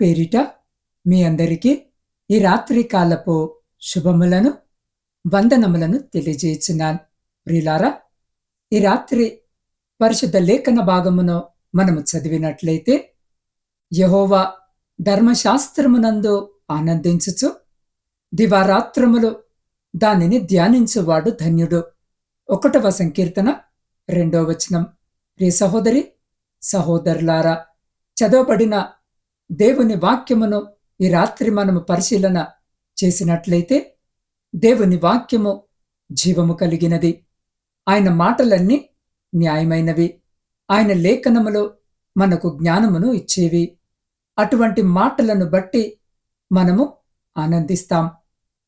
పేరిట మీ అందరికీ ఈ రాత్రి కాలపు శుభములను వందనములను తెలియజేస్తున్నాను. ప్రిలారా ఈ రాత్రి పరిశుద్ధ లేఖన భాగమును మనము చదివినట్లయితే యహోవా ధర్మశాస్త్రమునందు ఆనందించుచు దివారాత్రములు దానిని ధ్యానించువాడు ధన్యుడు. ఒకటవ సంకీర్తన రెండవ వచనం. ప్రియ సహోదరి సహోదరులారా చదవబడిన దేవుని వాక్యమును ఈ రాత్రి మనము పరిశీలన చేసినట్లయితే దేవుని వాక్యము జీవము కలిగినది. ఆయన మాటలన్నీ న్యాయమైనవి. ఆయన లేఖనములో మనకు జ్ఞానమును ఇచ్చేవి. అటువంటి మాటలను బట్టి మనము ఆనందిస్తాం.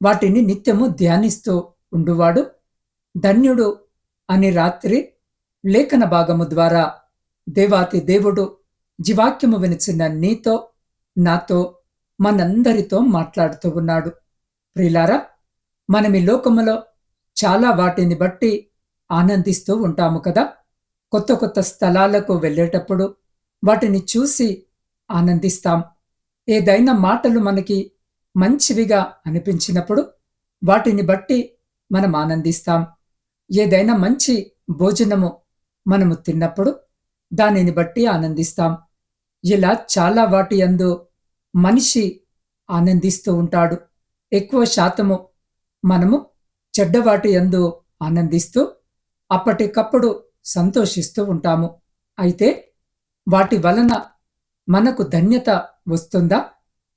వాటిని నిత్యము ధ్యానిస్తూ ఉండువాడు ధన్యుడు అని రాత్రి లేఖన భాగము ద్వారా దేవాతి దేవుడు జీవాక్యము వినిచిన నీతో నాతో మనందరితో మాట్లాడుతూ ఉన్నాడు. ప్రిలారా మనం ఈ లోకములో చాలా వాటిని బట్టి ఆనందిస్తూ ఉంటాము కదా? కొత్త కొత్త స్థలాలకు వెళ్ళేటప్పుడు వాటిని చూసి ఆనందిస్తాం. ఏదైనా మాటలు మనకి మంచివిగా అనిపించినప్పుడు వాటిని బట్టి మనం ఆనందిస్తాం. ఏదైనా మంచి భోజనము మనము తిన్నప్పుడు దానిని బట్టి ఆనందిస్తాం. ఇలా చాలా వాటి యందు మనిషి ఆనందిస్తూ ఉంటాడు. ఎక్కువ శాతము మనము చెడ్డవాటి యందు ఆనందిస్తూ అప్పటికప్పుడు సంతోషిస్తూ ఉంటాము. అయితే వాటి వలన మనకు ధన్యత వస్తుందా?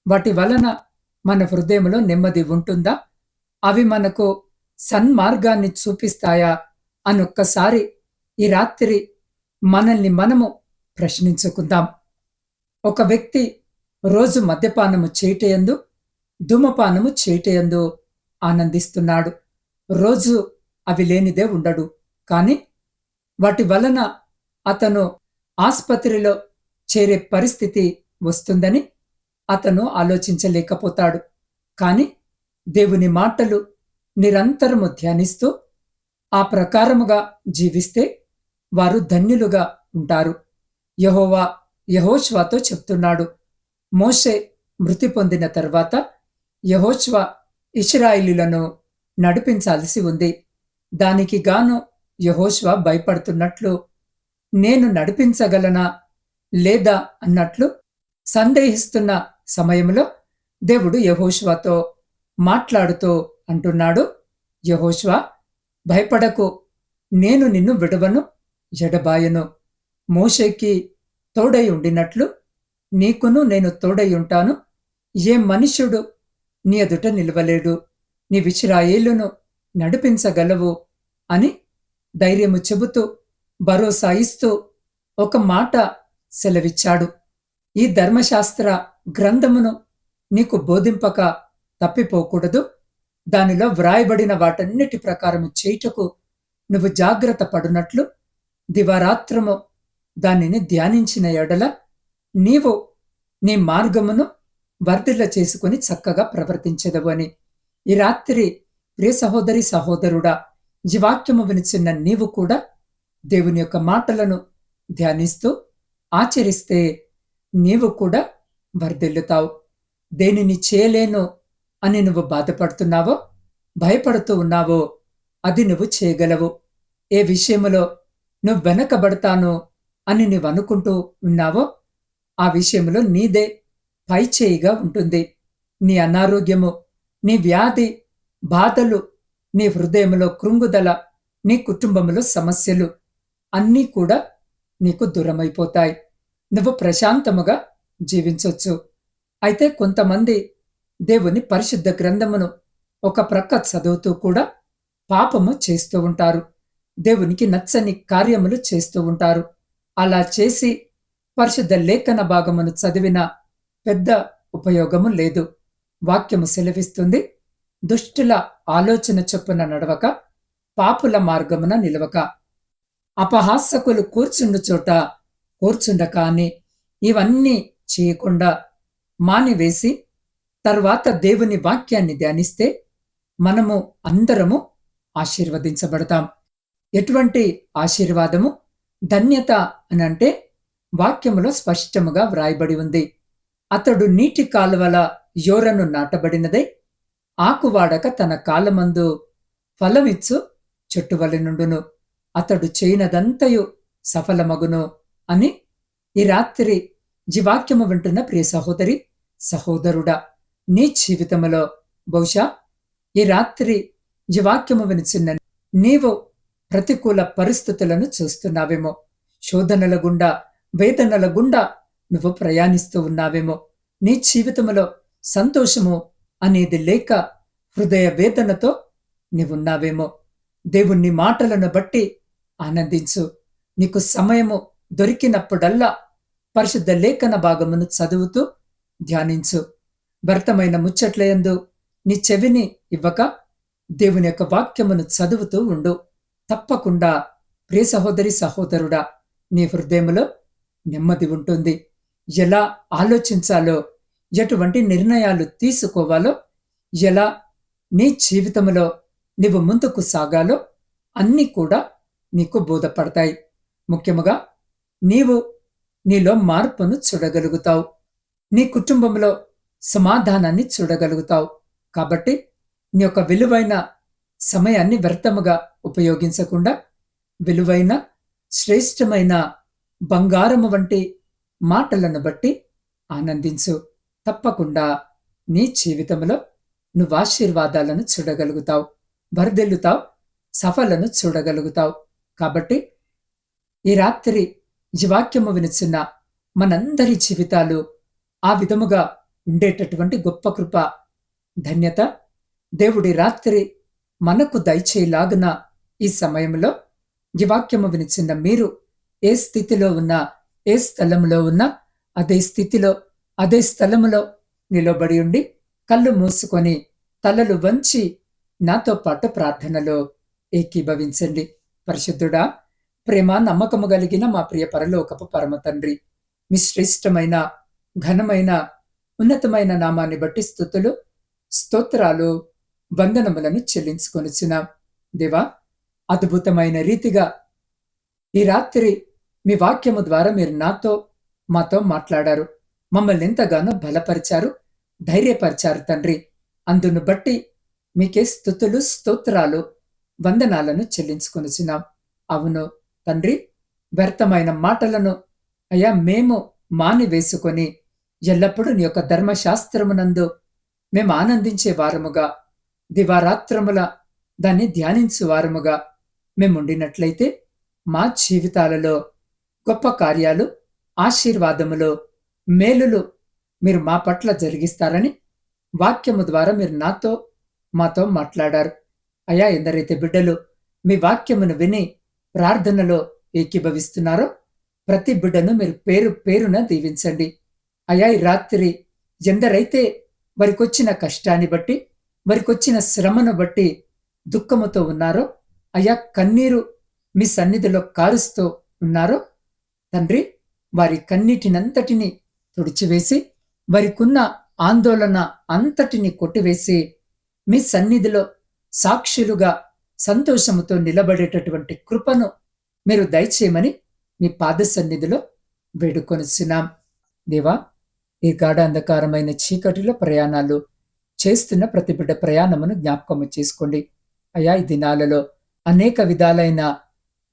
వాటి వలన మన హృదయంలో నెమ్మది ఉంటుందా? అవి మనకు సన్మార్గాన్ని చూపిస్తాయా? అనొక్కసారి ఈ రాత్రి మనల్ని మనము ప్రశ్నించుకుందాం. ఒక వ్యక్తి రోజు మద్యపానము చేయటయందు ధూమపానము చేయటయందు ఆనందిస్తున్నాడు. రోజు అవి లేనిదే ఉండడు. కాని వాటి వలన అతను ఆసుపత్రిలో చేరే పరిస్థితి వస్తుందని అతను ఆలోచించలేకపోతాడు. కాని దేవుని మాటలు నిరంతరము ధ్యానిస్తూ ఆ ప్రకారముగా జీవిస్తే వారు ధన్యులుగా ఉంటారు. యహోవా యహోష్వాతో చెప్తున్నాడు. మోషే మృతి పొందిన తర్వాత యహోష్వా ఇస్రాయిలులను నడిపించాల్సి ఉంది. దానికి గాను యహోష్వా భయపడుతున్నట్లు నేను నడిపించగలనా లేదా అన్నట్లు సందేహిస్తున్న సమయంలో దేవుడు యహోష్వాతో మాట్లాడుతూ అంటున్నాడు. యహోష్వా భయపడకు నేను నిన్ను విడవను జడబాయను మోషేకి తోడై ఉండినట్లు నీకును నేను తోడై ఉంటాను. ఏ మనుష్యుడు నీ ఎదుట నిలవలేడు. నీ విశ్రాయేలును నడిపించగలవు అని ధైర్యము చెబుతూ భరోసా ఇస్తూ ఒక మాట సెలవిచ్చాడు. ఈ ధర్మశాస్త్ర గ్రంథమును నీకు బోధింపక తప్పిపోకూడదు. దానిలో వ్రాయబడిన వాటన్నిటి ప్రకారము చేయుటకు నువ్వు జాగ్రత్త పడునట్లు దివారాత్రము దానిని ధ్యానించిన ఎడల నీవు నీ మార్గమును వర్ధిల్ల చేసుకుని చక్కగా ప్రవర్తించదవు అని. ఈ రాత్రి ప్రియ సహోదరి సహోదరుడా ఈ వాక్యము వినిచిన్న నీవు కూడా దేవుని యొక్క మాటలను ధ్యానిస్తూ ఆచరిస్తే నీవు కూడా వర్ధిల్లుతావు. దేనిని చేయలేను అని నువ్వు బాధపడుతున్నావో భయపడుతూ ఉన్నావో అది నువ్వు చేయగలవు. ఏ విషయములో నువ్వు వెనకబడతాను అని నువ్వు అనుకుంటూ ఉన్నావో ఆ విషయంలో నీదే పై చేయిగా ఉంటుంది. నీ అనారోగ్యము నీ వ్యాధి బాధలు నీ హృదయంలో కృంగుదల నీ కుటుంబంలో సమస్యలు అన్నీ కూడా నీకు దూరమైపోతాయి. నువ్వు ప్రశాంతముగా జీవించవచ్చు అయితే కొంతమంది దేవుని పరిశుద్ధ గ్రంథమును ఒక ప్రక్క చదువుతూ కూడా పాపము చేస్తూ ఉంటారు. దేవునికి నచ్చని కార్యములు చేస్తూ ఉంటారు. అలా చేసి పరిశుద్ధ లేఖన భాగమును చదివిన పెద్ద ఉపయోగము లేదు. వాక్యము సెలవిస్తుంది దుష్టుల ఆలోచన చొప్పున నడవక పాపుల మార్గమున నిలవక అపహాసకులు కూర్చుండు చోట కూర్చుండక అని ఇవన్నీ చేయకుండా మానివేసి తర్వాత దేవుని వాక్యాన్ని ధ్యానిస్తే మనము అందరము ఆశీర్వదించబడతాం. ఎటువంటి ఆశీర్వాదము ధన్యత అనంటే వాక్యములో స్పష్టముగా వ్రాయబడి ఉంది. అతడు నీటి కాలువల యోరను నాటబడినదై ఆకువాడక తన కాలమందు ఫలమిచ్చు చెట్టువలి నుండును. అతడు చేయనదంతయు సఫలమగును అని ఈ రాత్రి జీవాక్యము వింటున్న ప్రియ సహోదరి సహోదరుడా నీ జీవితములో బహుశా ఈ రాత్రి జీవాక్యము వినిచున్న నీవు ప్రతికూల పరిస్థితులను చూస్తున్నావేమో. శోధనల గుండా వేదనల గుండా నువ్వు ప్రయాణిస్తూ ఉన్నావేమో. నీ జీవితంలో సంతోషము అనేది లేక హృదయ వేదనతో నీవున్నావేమో. దేవుణ్ణి మాటలను బట్టి ఆనందించు. నీకు సమయము దొరికినప్పుడల్లా పరిశుద్ధ లేఖన భాగమును చదువుతూ ధ్యానించు. భర్తమైన ముచ్చట్లయందు నీ చెవిని ఇవ్వక దేవుని యొక్క వాక్యమును చదువుతూ ఉండు. తప్పకుండా ప్రియ సహోదరి సహోదరుడా నీ హృదయములో నెమ్మది ఉంటుంది. ఎలా ఆలోచించాలో ఎటువంటి నిర్ణయాలు తీసుకోవాలో ఎలా నీ జీవితంలో నీవు ముందుకు సాగాలో అన్నీ కూడా నీకు బోధపడతాయి. ముఖ్యముగా నీవు నీలో మార్పును చూడగలుగుతావు. నీ కుటుంబంలో సమాధానాన్ని చూడగలుగుతావు. కాబట్టి నీ యొక్క విలువైన సమయాన్ని వ్యర్థముగా ఉపయోగించకుండా విలువైన శ్రేష్టమైన బంగారము వంటి మాటలను బట్టి ఆనందించు. తప్పకుండా నీ జీవితంలో నువ్వు ఆశీర్వాదాలను చూడగలుగుతావు వరదెల్లుతావు సఫలను చూడగలుగుతావు. కాబట్టి ఈ రాత్రి ఈ వాక్యము వినిచిన మనందరి జీవితాలు ఆ విధముగా ఉండేటటువంటి గొప్ప కృప ధన్యత. దేవుడి రాత్రి మనకు దయచేలాగున ఈ సమయంలో జీవాక్యము వినిచిన్న మీరు ఏ స్థితిలో ఉన్నా ఏ స్థలంలో ఉన్నా అదే స్థితిలో అదే స్థలములో నిలబడి ఉండి కళ్ళు మూసుకొని తలలు వంచి నాతో పాటు ప్రార్థనలో ఏకీభవించండి. పరిశుద్ధుడా ప్రేమ నమ్మకము కలిగిన మా ప్రియ పరలోకపు పరమ తండ్రి మీ శ్రేష్టమైన ఘనమైన ఉన్నతమైన నామాన్ని బట్టి స్థుతులు స్తోత్రాలు వందనములను చెల్లించుకొనిచున్నాం. దేవా అద్భుతమైన రీతిగా ఈ రాత్రి మీ వాక్యము ద్వారా మీరు నాతో మాతో మాట్లాడారు. మమ్మల్ని ఎంతగానో బలపరిచారు ధైర్యపరిచారు తండ్రి. అందును బట్టి మీకే స్థుతులు స్తోత్రాలు వందనాలను చెల్లించుకొనిచున్నాం. అవును తండ్రి వ్యర్థమైన మాటలను అయ్యా మేము మానివేసుకొని ఎల్లప్పుడూ నీ యొక్క ధర్మశాస్త్రమునందు మేము ఆనందించే వారముగా దివారాత్రముల దాన్ని ధ్యానించు వారముగా మేముండినట్లయితే మా జీవితాలలో గొప్ప కార్యాలు ఆశీర్వాదములు మేలులు మీరు మా పట్ల జరిగిస్తారని వాక్యము ద్వారా మీరు నాతో మాతో మాట్లాడారు. అయా ఎందరైతే బిడ్డలు మీ వాక్యమును విని ప్రార్థనలో ఏకీభవిస్తున్నారో ప్రతి బిడ్డను మీరు పేరు పేరున దీవించండి. అయా ఈ రాత్రి ఎందరైతే వారికొచ్చిన కష్టాన్ని బట్టి వారికొచ్చిన శ్రమను బట్టి దుఃఖముతో ఉన్నారో? అయా కన్నీరు మీ సన్నిధిలో కారుస్తూ ఉన్నారో? తండ్రి వారి కన్నీటినంతటిని తుడిచివేసి వారికున్న ఆందోళన అంతటిని కొట్టివేసి మీ సన్నిధిలో సాక్షులుగా సంతోషముతో నిలబడేటటువంటి కృపను మీరు దయచేయమని మీ పాద సన్నిధిలో వేడుకొనిచున్నాం. దేవా ఈ గాఢ అంధకారమైన చీకటిలో ప్రయాణాలు చేస్తున్న ప్రతి బిడ్డ ప్రయాణమును జ్ఞాపకము చేసుకోండి. అయా ఈ దినాలలో అనేక విధాలైన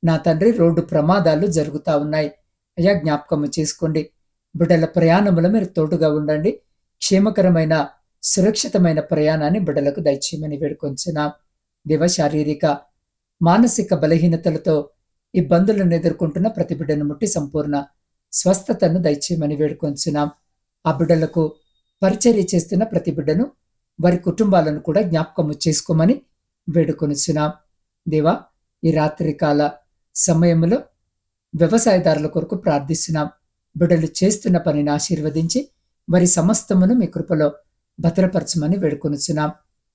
నా తండ్రి రోడ్డు ప్రమాదాలు జరుగుతా ఉన్నాయి. అయా జ్ఞాపకము చేసుకోండి. బిడ్డల ప్రయాణములో మీరు తోడుగా ఉండండి. క్షేమకరమైన సురక్షితమైన ప్రయాణాన్ని బిడ్డలకు దయచేయమని వేడుకొంచున్నాం. దివ శారీరక మానసిక బలహీనతలతో ఇబ్బందులను ఎదుర్కొంటున్న ప్రతి బిడ్డను ముట్టి సంపూర్ణ స్వస్థతను దయచేయమని వేడుకొంచున్నాం. ఆ బిడ్డలకు పరిచర్య చేస్తున్న ప్రతి బిడ్డను వారి కుటుంబాలను కూడా జ్ఞాపకము చేసుకోమని వేడుకొనిచున్నాం. దేవా ఈ రాత్రికాల సమయంలో వ్యవసాయదారుల కొరకు ప్రార్థిస్తున్నాం. బిడ్డలు చేస్తున్న పనిని ఆశీర్వదించి వారి సమస్తమును మీ కృపలో భద్రపరచమని వేడుకొనిచున్నాం.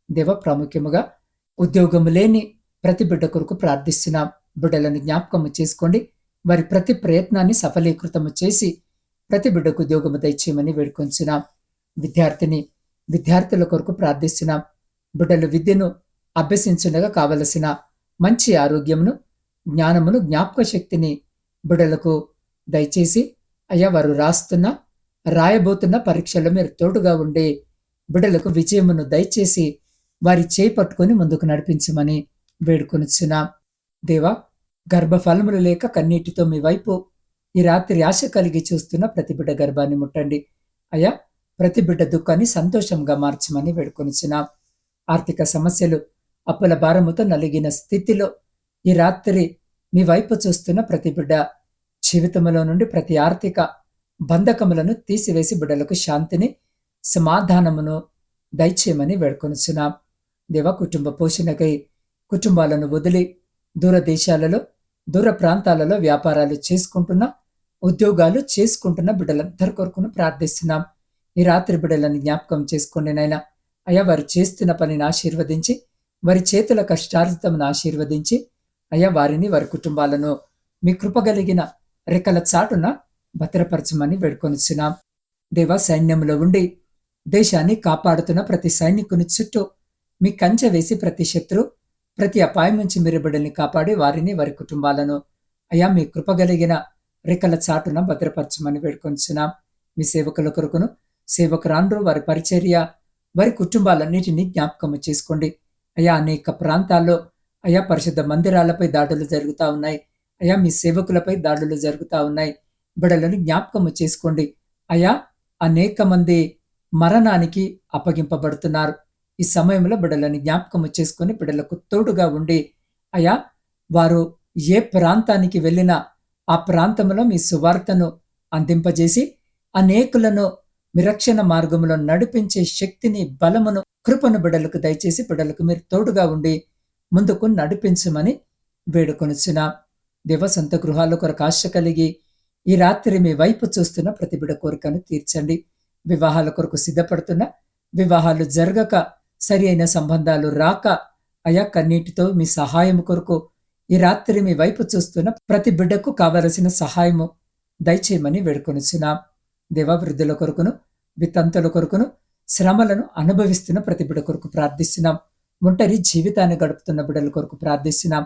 దేవ ప్రాముఖ్యముగా ఉద్యోగము లేని ప్రతి బిడ్డ కొరకు ప్రార్థిస్తున్నాం. బిడ్డలను జ్ఞాపకము చేసుకోండి. వారి ప్రతి ప్రయత్నాన్ని సఫలీకృతము చేసి ప్రతి బిడ్డకు ఉద్యోగము దయచేయమని వేడుకొంచున్నాం విద్యార్థిని విద్యార్థుల కొరకు ప్రార్థిస్తున్నాం బిడ్డలు విద్యను అభ్యసించుండగా కావలసిన మంచి ఆరోగ్యమును జ్ఞానమును జ్ఞాపక శక్తిని బిడ్డలకు దయచేసి అయ్యా వారు రాస్తున్న రాయబోతున్న పరీక్షల్లో మీరు తోడుగా ఉండి బిడ్డలకు విజయమును దయచేసి వారి చేయి పట్టుకొని ముందుకు నడిపించమని వేడుకొనిచున్నాం. దేవా గర్భఫలములు లేక కన్నీటితో మీ వైపు ఈ రాత్రి ఆశ కలిగి చూస్తున్న ప్రతి బిడ్డ గర్భాన్ని ముట్టండి. అయ్యా ప్రతి బిడ్డ దుఃఖాన్ని సంతోషంగా మార్చమని వేడుకొనిచున్నాం. ఆర్థిక సమస్యలు అప్పుల భారముతో నలిగిన స్థితిలో ఈ రాత్రి మీ వైపు చూస్తున్న ప్రతి బిడ్డ జీవితంలో నుండి ప్రతి ఆర్థిక బంధకములను తీసివేసి బిడ్డలకు శాంతిని సమాధానమును దయచేయమని వేడుకొనిచున్నాం. దేవ కుటుంబ పోషణకై కుటుంబాలను వదిలి దూర దేశాలలో దూర ప్రాంతాలలో వ్యాపారాలు చేసుకుంటున్న ఉద్యోగాలు చేసుకుంటున్న బిడ్డలందరి కొరకును ప్రార్థిస్తున్నాం. ఈ రాత్రి బిడ్డలను జ్ఞాపకం చేసుకోండి నాయన. అయ్యా వారు చేస్తున్న పనిని ఆశీర్వదించి వారి చేతుల కష్టార్జితమును ఆశీర్వదించి అయ్యా వారిని వారి కుటుంబాలను మీ కృపగలిగిన రెక్కల చాటున భద్రపరచమని వేడుకొనిచున్నాం. దేవ సైన్యంలో ఉండి దేశాన్ని కాపాడుతున్న ప్రతి సైనికుని చుట్టూ మీ కంచె వేసి ప్రతి శత్రు ప్రతి అపాయం నుంచి మీరు బిడ్డల్ని కాపాడి వారిని వారి కుటుంబాలను అయా మీ కృపగలిగిన రెక్కల చాటున భద్రపరచమని వేడుకొనిచున్నాం. మీ సేవకుల కొరకును సేవకురాండ్రు వారి పరిచర్య వారి కుటుంబాలన్నిటినీ జ్ఞాపకము చేసుకోండి. అయా అనేక ప్రాంతాల్లో అయా పరిశుద్ధ మందిరాలపై దాడులు జరుగుతూ ఉన్నాయి. అయా మీ సేవకులపై దాడులు జరుగుతూ ఉన్నాయి. బిడలను జ్ఞాపకము చేసుకోండి. అయా అనేక మంది మరణానికి అప్పగింపబడుతున్నారు. ఈ సమయంలో బిడలను జ్ఞాపకము చేసుకొని బిడలకు తోడుగా ఉండి అయా వారు ఏ ప్రాంతానికి వెళ్ళినా ఆ ప్రాంతంలో మీ సువార్తను అందింపజేసి అనేకులను మిరక్షణ మార్గంలో నడిపించే శక్తిని బలమును కృపను బిడ్డలకు దయచేసి బిడలకు మీరు తోడుగా ఉండి ముందుకు నడిపించమని వేడుకొనిచ్చిన దేవ సొంత గృహాల కొరకు ఆశ కలిగి ఈ రాత్రి మీ వైపు చూస్తున్న ప్రతిబిడ కోరికను తీర్చండి. వివాహాల కొరకు సిద్ధపడుతున్న వివాహాలు జరగక సరి అయిన సంబంధాలు రాక అయా కన్నీటితో మీ సహాయం కొరకు ఈ రాత్రి మీ వైపు చూస్తున్న ప్రతి బిడ్డకు కావలసిన సహాయము దయచేయమని వేడుకొనిచున్నాం. దేవవృద్ధుల కొరకును వితంతుల కొరకును శ్రమలను అనుభవిస్తున్న ప్రతి బిడ్డ కొరకు ప్రార్థిస్తున్నాం. ఒంటరి జీవితాన్ని గడుపుతున్న బిడ్డల కొరకు ప్రార్థిస్తున్నాం.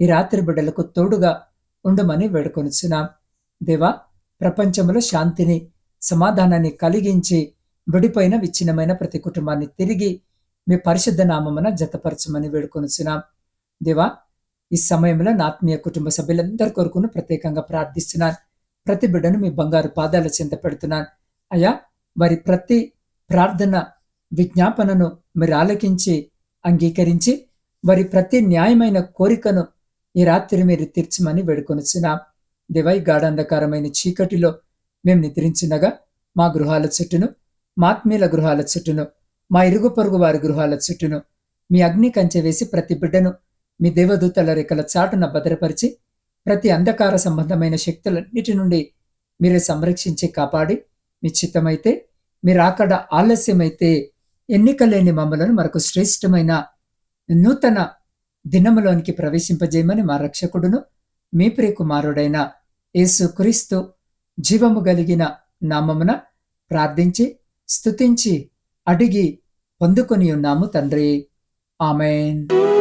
ఈ రాత్రి బిడ్డలకు తోడుగా ఉండమని వేడుకొనిచున్నాం. దేవా ప్రపంచంలో శాంతిని సమాధానాన్ని కలిగించి విడిపోయిన విచ్ఛిన్నమైన ప్రతి కుటుంబాన్ని తిరిగి మీ పరిశుద్ధ నామమున జతపరచమని వేడుకొనిచున్నాం. దేవా ఈ సమయంలో నా ఆత్మీయ కుటుంబ సభ్యులందరి కొరకును ప్రత్యేకంగా ప్రార్థిస్తున్నాను. ప్రతి బిడ్డను మీ బంగారు పాదాల చింత పెడుతున్నాను. అయ్యా వారి ప్రతి ప్రార్థన విజ్ఞాపనను మీరు ఆలకించి అంగీకరించి వారి ప్రతి న్యాయమైన కోరికను ఈ రాత్రి మీరు తీర్చమని వేడుకొనిచున్నాం. దివై గాఢంధకారమైన చీకటిలో మేము నిద్రించినగా మా గృహాల చుట్టూను మాత్మీల గృహాల చుట్టూను మా ఇరుగు పొరుగు వారి గృహాల చుట్టూను మీ అగ్ని కంచె వేసి ప్రతి బిడ్డను మీ దేవదూతల రెక్కల చాటున భద్రపరిచి ప్రతి అంధకార సంబంధమైన శక్తులన్నిటి నుండి మీరే సంరక్షించి కాపాడి నిశ్చితమైతే మీరు అక్కడ ఆలస్యమైతే ఎన్నికలేని మమ్మలను మరొక శ్రేష్టమైన నూతన దినములోనికి ప్రవేశింపజేయమని మా రక్షకుడును మీ ప్రియకుమారుడైన యేసు క్రీస్తు జీవము కలిగిన నామమున ప్రార్థించి స్తుతించి అడిగి పొందుకొని ఉన్నాము తండ్రి. ఆమెన్.